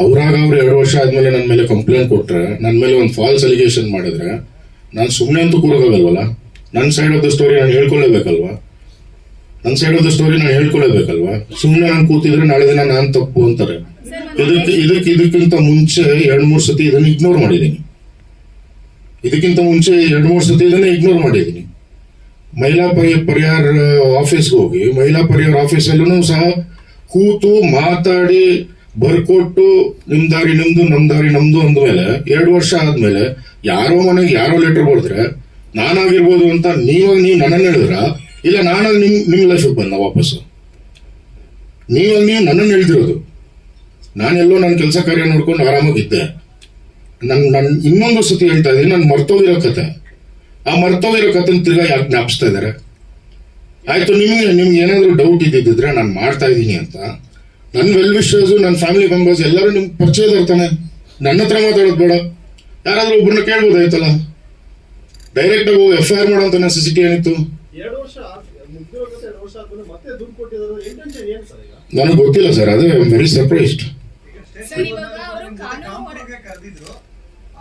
ಅವ್ರಾಗ ಅವ್ರು ಎರಡು ವರ್ಷ ಆದ್ಮೇಲೆ ನನ್ನ ಮೇಲೆ ಕಂಪ್ಲೇಂಟ್ ಕೊಟ್ರೆ ನನ್ನ ಮೇಲೆ ಒಂದು ಫಾಲ್ಸ್ ಅಲಿಗೇಷನ್ ಮಾಡಿದ್ರೆ, ನಾನು ಸುಮ್ಮನೆ ಅಂತೂ ಕೂರೋಕ್ಕಾಗಲ್ವಲ್ಲ ನನ್ನ ಸೈಡ್ ಆಫ್ ದ ಸ್ಟೋರಿ ನಾನು ಹೇಳ್ಕೊಳ್ಳೇಬೇಕಲ್ವಾ? ನನ್ನ ಸೈಡ್ ಆಫ್ ದ ಸ್ಟೋರಿ ನಾನು ಹೇಳ್ಕೊಳ್ಳೇಬೇಕಲ್ವಾ? ಸುಮ್ಮನೆ ನಾನು ಕೂತಿದ್ರೆ ನಾಳೆ ದಿನ ನಾನು ತಪ್ಪು ಅಂತಾರೆ. ಇದಕ್ಕೆ ಇದಕ್ಕೆ ಇದಕ್ಕಿಂತ ಮುಂಚೆ ಎರಡು ಮೂರು ಸತಿ ಇದನ್ನು ಇಗ್ನೋರ್ ಮಾಡಿದ್ದೀನಿ. ಇದಕ್ಕಿಂತ ಮುಂಚೆ ಎರಡು ಮೂರು ಸತಿ ಇದನ್ನು ಇಗ್ನೋರ್ ಮಾಡಿದ್ದೀನಿ. ಮಹಿಳಾ ಪರಿ, ಪರಿಹಾರ ಆಫೀಸ್ಗೆ ಹೋಗಿ ಮಹಿಳಾ ಪರಿಹಾರ ಆಫೀಸಲ್ಲೂ ಸಹ ಕೂತು ಮಾತಾಡಿ ಬರ್ಕೊಟ್ಟು ನಿಮ್ ದಾರಿ ನಿಮ್ದು, ನಮ್ ದಾರಿ ನಮ್ದು ಅಂದ್ಮೇಲೆ ಎರಡು ವರ್ಷ ಆದ್ಮೇಲೆ ಯಾರೋ ಮನೆಗೆ ಯಾರೋ ಲೆಟರ್ ಬರೆದ್ರೆ ನಾನಾಗಿರ್ಬೋದು ಅಂತ ನೀವಾಗ ನೀವು ನನ್ನನ್ನು ಹೇಳಿದ್ರ? ಇಲ್ಲ ನಾನಾಗಿ ನಿಮ್ ನಿಮ್ ಲೈಫಿಗೆ ಬಂದ ವಾಪಸ್ ನೀವಾಗ ನೀವು ನನ್ನನ್ನು ಹೇಳ್ತಿರೋದು? ನಾನೆಲ್ಲೋ ನನ್ನ ಕೆಲಸ ಕಾರ್ಯ ನೋಡ್ಕೊಂಡು ಆರಾಮಾಗಿದ್ದೆ ನನ್ ನನ್ ಇನ್ನೊಂದು ಸತಿ ಹೇಳ್ತಾ ಇದ್ದೀನಿ, ನಾನು ಮರ್ತೋಗಿರೋ ಕತೆ. ಆ ಮರ್ತೋಗಿರೋ ಕಥೆನ ತಿರ್ಗಾ ಯಾಕೆ ಜ್ಞಾಪಿಸ್ತಾ ಇದಾರೆ? ಆಯ್ತು, ನಿಮಗೆ, ನಿಮ್ಗೆ ಏನಾದ್ರು ಡೌಟ್ ಇದ್ದಿದ್ರೆ ನಾನು ಮಾಡ್ತಾ ಇದ್ದೀನಿ ಅಂತ. ನನ್ನ ವೆಲ್ ವಿಶರ್ಸ್ ನನ್ನ ಫ್ಯಾಮಿಲಿ ಮೆಂಬರ್ಸ್ ಎಲ್ಲರೂ ನಿಮ್ಗೆ ಪರಿಚಯ ಇರ್ತಾನೆ ನನ್ನ ಹತ್ರ ಮಾತಾಡೋದು ಬೇಡ. ಯಾರಾದ್ರೂ ಒಬ್ಬರನ್ನ ಕೇಳ್ಬೋದಾಯ್ತಲ್ಲ ಡೈರೆಕ್ಟ್ ಆಗಿ ಎಫ್ ಐ ಆರ್ ಮಾಡೋಂತ ನೆಸೆಸಿಟಿ ಏನಿತ್ತು? ಸಿ ವರ್ಷ ಏನಿತ್ತು ಕಥೆ ಎರಡು ಮತ್ತೆ ದುಡ್ಡು ಕೊಟ್ಟಿದ್ದಾರೆ ಇಂಟೆನ್ಷನ್ ಏನು ಸರ್ ಈಗ? ನನಗೆ ಗೊತ್ತಿಲ್ಲ ಸರ್ ಅದೇ ವೆರಿ ಸರ್ಪ್ರೈಸ್ ಸರ್, ಇವಾಗ ಅವರು ಕಾನೂನು ಕಾಂಪ್ರಮೈಸ್ಗೆ ಕರೆದಿದ್ರು.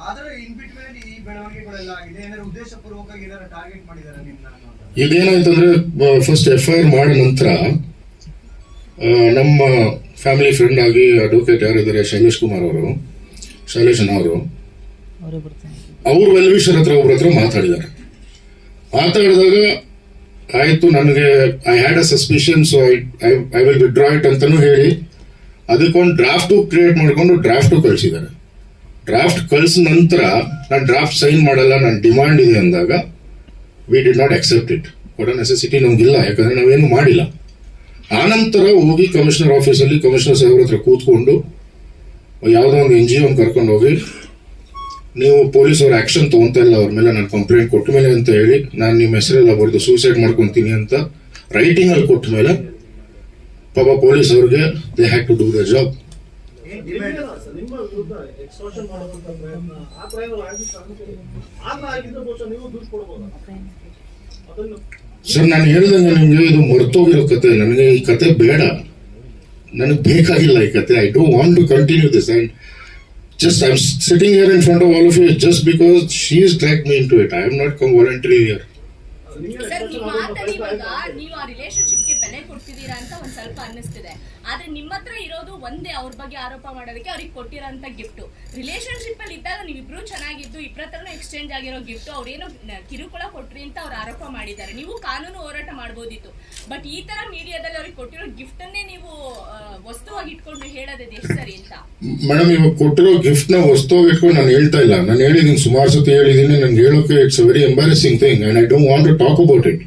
ಆದ್ರೆ ಇನ್ ಬಿಟ್ವೀನ್ ಈ ಬೆಳವಣಿಗೆಗಳೆಲ್ಲ ಆಗಿದೆ. ಏನಾದ್ರು ಉದ್ದೇಶಪೂರ್ವಕವಾಗಿ ಏನಾದ್ರು ಟಾರ್ಗೆಟ್ ಮಾಡಿದಾರೆ ನಿಮ್ನ ಅನ್ನೋದು ಇದೇನಾಯ್ತಂದ್ರೆ ಫಸ್ಟ್ ಎಫ್ ಐ ಆರ್ ಮಾಡಿದ ನಂತರ ನಮ್ಮ ಫ್ಯಾಮಿಲಿ ಫ್ರೆಂಡ್ ಆಗಿ ಅಡ್ವೊಕೇಟ್ ಯಾರಿದ್ದಾರೆ ಶೈಲೇಶ್ ಕುಮಾರ್ ಅವರು ಶೈಲೇಶನ್ ಅವರು. ಅವರು ವೆಲ್ವಿಷರ್ ಹತ್ರ ಒಬ್ಬರ ಹತ್ರ ಮಾತಾಡಿದ್ದಾರೆ. ಮಾತಾಡಿದಾಗ ಆಯಿತು ನನಗೆ I had a suspicion so I I will withdraw it ಅಂತಲೂ ಹೇಳಿ ಅದಕ್ಕೊಂದು ಡ್ರಾಫ್ಟು ಕ್ರಿಯೇಟ್ ಮಾಡಿಕೊಂಡು ಡ್ರಾಫ್ಟು ಕಳಿಸಿದ್ದಾರೆ. ಡ್ರಾಫ್ಟ್ ಕಳಿಸಿದ ನಂತರ ನಾನು ಡ್ರಾಫ್ಟ್ ಸೈನ್ ಮಾಡಲ್ಲ ನನ್ನ ಡಿಮ್ಯಾಂಡ್ ಇದೆ ಅಂದಾಗ we did not accept it ಕೊಡೋ ನೆಸೆಸಿಟಿ ನಮ್ಗಿಲ್ಲ ಯಾಕಂದ್ರೆ ನಾವೇನು ಮಾಡಿಲ್ಲ. ಆನಂತರ ಹೋಗಿ ಕಮಿಷನರ್ ಆಫೀಸಲ್ಲಿ ಕಮಿಷನರ್ ಸಾಹೇಬ್ರ ಹತ್ರ ಕೂತ್ಕೊಂಡು ಯಾವುದೋ ಒಂದು ಎನ್ ಜಿ ಒನ್ ಕರ್ಕೊಂಡು ಹೋಗಿ ನೀವು ಪೊಲೀಸ್ ಅವ್ರ ಆಕ್ಷನ್ ತಗೊಂತ ಇಲ್ಲ ಅವ್ರ ಮೇಲೆ ನಾನು ಕಂಪ್ಲೇಂಟ್ ಕೊಟ್ಟ ಮೇಲೆ ಅಂತ ಹೇಳಿ ನಾನು ನಿಮ್ಮ ಹೆಸರೆಲ್ಲ ಬರೆದು ಸೂಸೈಡ್ ಮಾಡ್ಕೊಂತೀನಿ ಅಂತ ರೈಟಿಂಗ್ ಅಲ್ಲಿ ಕೊಟ್ಟ ಮೇಲೆ ಪಾಪ ಪೊಲೀಸ್ ಅವ್ರಿಗೆ they have to do the job sir, ನಾನು ಹೇಳಿದಂಗೆ ನಿಮಗೆ ಇದು ಮರ್ತೋಗಿರೋ ಕತೆ. ನನಗೆ ಈ ಕತೆ ಬೇಡ. ನನಗೆ ಬೇಕಾಗಿಲ್ಲ ಈ ಕತೆ. I don't want to continue this and just I am sitting here in front of all of you just because she is drag me into it I am not come voluntary here sir ನಿಮ್ಮ ಮಾಡುವಂತ ಮಾತಲ್ಲಿ ಇವಾಗ ನೀವು ಆ ರಿಲೇಶನ್ಶಿಪ್ಗೆ ಬೆಲೆ ಕೊಡ್ತಿದ್ದೀರಾ ಅಂತ ಒಂದ್ ಸ್ವಲ್ಪ ಅನ್ನಿಸ್ತಿದೆ. ಆದ್ರೆ ನಿಮ್ಮ ಹತ್ರ ಇರೋದು ಒಂದೇ ಅವ್ರ ಬಗ್ಗೆ ಆರೋಪ ಮಾಡೋದಕ್ಕೆ ಅವ್ರಿಗೆ ಕೊಟ್ಟಿರೋಂತ ಗಿಫ್ಟ್ ರಿಲೇಶನ್ಶಿಪ್ ಅಲ್ಲಿ ಇದ್ದಾಗ ನೀವಿಬ್ರು ಚೆನ್ನಾಗಿದ್ದು ಇಬ್ಬರ ಹತ್ರನೂ ಎಕ್ಸ್ಚೇಂಜ್ ಆಗಿರೋ ಗಿಫ್ಟ್ ಅವ್ರೇನೋ ಕಿರುಕುಳ ಕೊಟ್ರಿ ಅಂತ ಅವ್ರು ಆರೋಪ ಮಾಡಿದ್ದಾರೆ. ನೀವು ಕಾನೂನು ಹೋರಾಟ ಮಾಡ್ಬೋದಿತ್ತು. ಬಟ್ ಈ ತರ ಮೀಡಿಯಾದಲ್ಲಿ ಅವ್ರಿಗೆ ಕೊಟ್ಟಿರೋ ಗಿಫ್ಟ್ ಅನ್ನೇ ನೀವು ವಸ್ತುವಾಗಿ ಇಟ್ಕೊಂಡು ಹೇಳೋದೇ ಎಷ್ಟು ಸರಿ ಅಂತ? ಮೇಡಮ್ ಇವಾಗ ಕೊಟ್ಟಿರೋ ಗಿಫ್ಟ್ನ ವಸ್ತುವಾಗಿ ಇಟ್ಕೊಂಡು ನಾನು ಹೇಳ್ತಾ ಇಲ್ಲ. ನಾನು ಹೇಳಿದ್ದೀನಿ ಸುಮಾರು ಸತಿ ಹೇಳಿದ್ದೀನಿ ನನ್ಗೆ ಹೇಳೋಕೆ it's a very embarrassing thing and I don't want to talk about it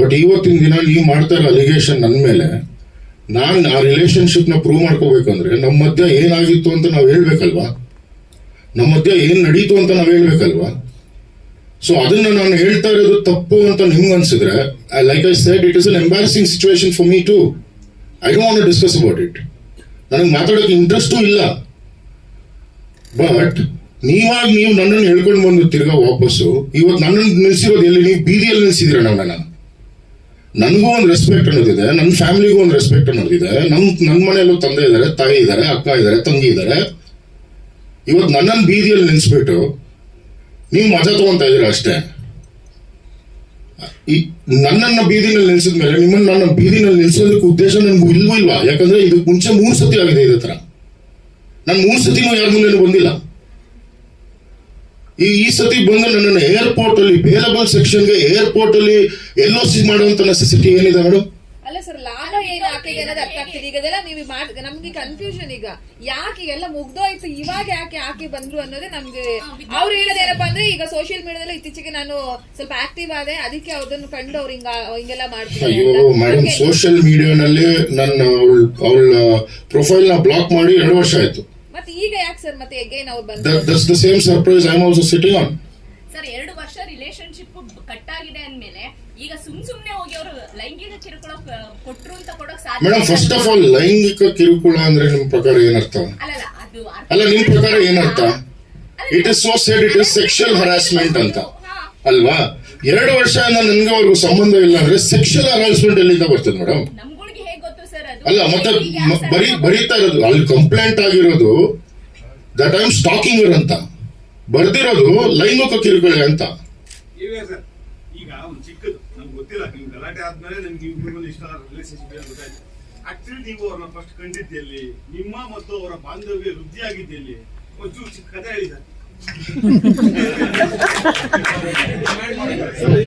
but ಇವತ್ತಿನ ದಿನ ನೀವು ಮಾಡ್ತಾ ಇರೋ ಅಲಿಗೇಷನ್ ನನ್ನ ಮೇಲೆ, ನಾನು ಆ ರಿಲೇಶನ್ಶಿಪ್ನ ಪ್ರೂವ್ ಮಾಡ್ಕೋಬೇಕಂದ್ರೆ ನಮ್ಮ ಮಧ್ಯ ಏನಾಗಿತ್ತು ಅಂತ ನಾವು ಹೇಳ್ಬೇಕಲ್ವಾ? ನಮ್ಮ ಮಧ್ಯ ಏನ್ ನಡೀತು ಅಂತ ನಾವು ಹೇಳ್ಬೇಕಲ್ವಾ? ಸೊ ಅದನ್ನ ನಾನು ಹೇಳ್ತಾ ಇರೋದು ತಪ್ಪು ಅಂತ ನಿಮ್ಗೆ ಅನ್ಸಿದ್ರೆ like I said it is an embarrassing situation for me to I don't discuss about it ನನಗೆ ಮಾತಾಡೋಕೆ ಇಂಟ್ರೆಸ್ಟೂ ಇಲ್ಲ. ಬಟ್ ನೀವಾಗ ನೀವು ನನ್ನನ್ನು ಹೇಳ್ಕೊಂಡು ಬಂದು ತಿರ್ಗಾ ವಾಪಸ್ಸು ಇವತ್ತು ನನ್ನನ್ನು ನಿಲ್ಸಿರೋದು ಎಲ್ಲಿ? ನೀವು ಬೀದಿಯಲ್ಲಿ ನಿಲ್ಸಿದ್ದೀರ ನಾವು ನನ್ನ ನನಗೂ ಒಂದು ರೆಸ್ಪೆಕ್ಟ್ ಅನ್ನೋದಿದೆ ನನ್ನ ಫ್ಯಾಮಿಲಿಗೂ ಒಂದು ರೆಸ್ಪೆಕ್ಟ್ ಅನ್ನೋದಿದೆ ನಮ್ಮ ನನ್ನ ಮನೆಯಲ್ಲೂ ತಂದೆ ಇದ್ದಾರೆ ತಾಯಿ ಇದ್ದಾರೆ ಅಕ್ಕ ಇದ್ದಾರೆ ತಂಗಿ ಇದ್ದಾರೆ ಇವತ್ತು ನನ್ನನ್ನು ಬೀದಿಯಲ್ಲಿ ನಿಲ್ಸ್ಬಿಟ್ಟು ನೀವು ಮಜಾ ತಗೊಂತ ಇದ್ದೀರ ಅಷ್ಟೇ? ಈ ನನ್ನನ್ನು ಬೀದಿನಲ್ಲಿ ನಿಲ್ಸಿದ ಮೇಲೆ ನಿಮ್ಮನ್ನು ನನ್ನ ಬೀದಿನಲ್ಲಿ ನಿಲ್ಸೋದಕ್ಕೆ ಉದ್ದೇಶ ನನ್ಗೂ ಇಲ್ವೂ ಇಲ್ವಾ? ಯಾಕಂದ್ರೆ ಇದು ಮುಂಚೆ ಮೂರು ಸತಿ ಆಗಿದೆ ಇದೇ ತರ. ನಾನು ಮೂರು ಸತಿನೂ ಯಾರ ಮುಂದೆ ಬಂದಿಲ್ಲ. ಈ ಈ ಸತಿ ಬಂದು ನನ್ನನ್ನು ಏರ್ಪೋರ್ಟ್ ಅಲ್ಲಿ ಬೇಲಬಲ್ ಸೆಕ್ಷನ್ಗೆ ಏರ್ಪೋರ್ಟ್ ಅಲ್ಲಿ ಎಲ್ಲೋ ಸಿ ಮಾಡುವಂತ ನೆಸೆಸಿಟಿ ಏನಿದೆ ಮೇಡಮ್ ಅಲ್ಲ ಸರ್ ಲಾಲೋ ಏನ್ ಆಕೆಗೆ ಅನ್ನೋದು ಅರ್ಥ ಆಗ್ತಿದೆ ಈಗ ಅದೆಲ್ಲ ನೀವು ಮಾಡ್ ನಮ್ಗೆ ಕನ್ಫ್ಯೂಷನ್ ಈಗ. ಯಾಕೆ ಎಲ್ಲ ಮುಗ್ದೋಯ್ತು ಇವಾಗ ಯಾಕೆ ಆಕೆ ಬಂದ್ರು ಅನ್ನೋದೇ ನಮ್ಗೆ ಅವ್ರು ಹೇಳೋದೇನಪ್ಪ ಅಂದ್ರೆ ಈಗ ಸೋಷಿಯಲ್ ಮೀಡಿಯಾದಲ್ಲಿ ಇತ್ತೀಚೆಗೆ ನಾನು ಸ್ವಲ್ಪ ಆಕ್ಟಿವ್ ಆದೆ ಅದಕ್ಕೆ ಅವ್ರದನ್ನು ಕಂಡು ಅವ್ರು ಹಿಂಗ ಹಿಂಗೆಲ್ಲ ಮಾಡ್ತಿದ್ದಾರೆ ಅಯ್ಯೋ. ಮೇಡಮ್ ಸೋಷಿಯಲ್ ಮೀಡಿಯಾನಲ್ಲಿ ನನ್ನ ಅವಳ ಅವಳ ಪ್ರೊಫೈಲ್ನ ಬ್ಲಾಕ್ ಮಾಡಿ ಎರಡು ವರ್ಷ ಆಯ್ತು. ಮತ್ತೆ ಅಗೇನ್ ಅವರು ಸರ್ ಬಂದ್ರು that's the same surprise I am also sitting on ಆಗಿದೆ ಅಂದ್ಮೇಲೆ ಈಗ ಸುಮ್ ಸುಮ್ನೆ ಹೋಗಿ ಅವರು ಲೈಂಗಿಕ ಕಿರುಕುಳ ಕ- ಕೊಟ್ರು ಅಂತ ಕೊಡೋಕ್ madam madam first of all ಲೈಂಗಿಕ ಕಿರುಕುಳ ಅಂದ್ರೆ ನಿಮ್ಮ ಪ್ರಕಾರ ಏನರ್ಥ ಅಲ್ಲಲ್ಲ ಅದು ಅರ್ಥ- ಅಲ್ಲ ನಿಮ್ ಪ್ರಕಾರ ಏನರ್ಥ ಅಲ್ಲ, it is so said it is sexual harassment ಅಂತ. ಹಾ. ಅಲ್ವಾ? ಎರಡು ವರ್ಷ ನನ್ಗೆ ಅವ್ರಿಗೂ ಸಂಬಂಧ ಇಲ್ಲ ಅಂದ್ರೆ ಸೆಕ್ಷುಯಲ್ ಹರಾಸ್ಮೆಂಟ್ ಎಲ್ಲಿಂದ ಬರ್ತದೆ ಮೇಡಮ್ ನಮ್ಗಳ್ಗೆ ಹೇಗ್ ಗೊತ್ತು ಸರ್ ಅದು? ಅಲ್ಲ ಮತ್ತೆ ಮ- ಬರೀ ಬರೀತಾ ಇರೋದು ಅಲ್ಲಿ ಕಂಪ್ಲೇಂಟ್ ಆಗಿರೋದು ದಟ್ ಆಮ್ ಸ್ಟಾಕಿಂಗ್ ಅಂತ. ಬರ್ದಿರೋದು ಲೈಂಗಿಕ ಕಿರುಕುಳ ಅಂತ. ಈಗ ಸರ್. ಈಗ ಒಂದು ಚಿಕ್ಕದು. ನಮ್ಗೆ ಗೊತ್ತಿಲ್ಲ ನೀವು ಗಲಾಟೆ ಆದ್ಮೇಲೆ ನಮ್ಗೆ ಇಬ್ಬರು ಇಷ್ಟ ರಿಲೇಶನ್ಶಿಪ್ ಗೊತ್ತಾಯ್ತು? ಆಕ್ಚುಲಿ ನೀವು ಅವ್ರನ್ನ ಫಸ್ಟ್ ಕಂಡಿದ್ದೆಲ್ಲಿ ನಿಮ್ಮ ಮತ್ತು ಅವರ ಬಾಂಧವ್ಯ ವೃದ್ಧಿ ಆಗಿದ್ದೆಲ್ಲಿ ಒಂಚೂರು ಚಿಕ್ಕ ಕಥೆ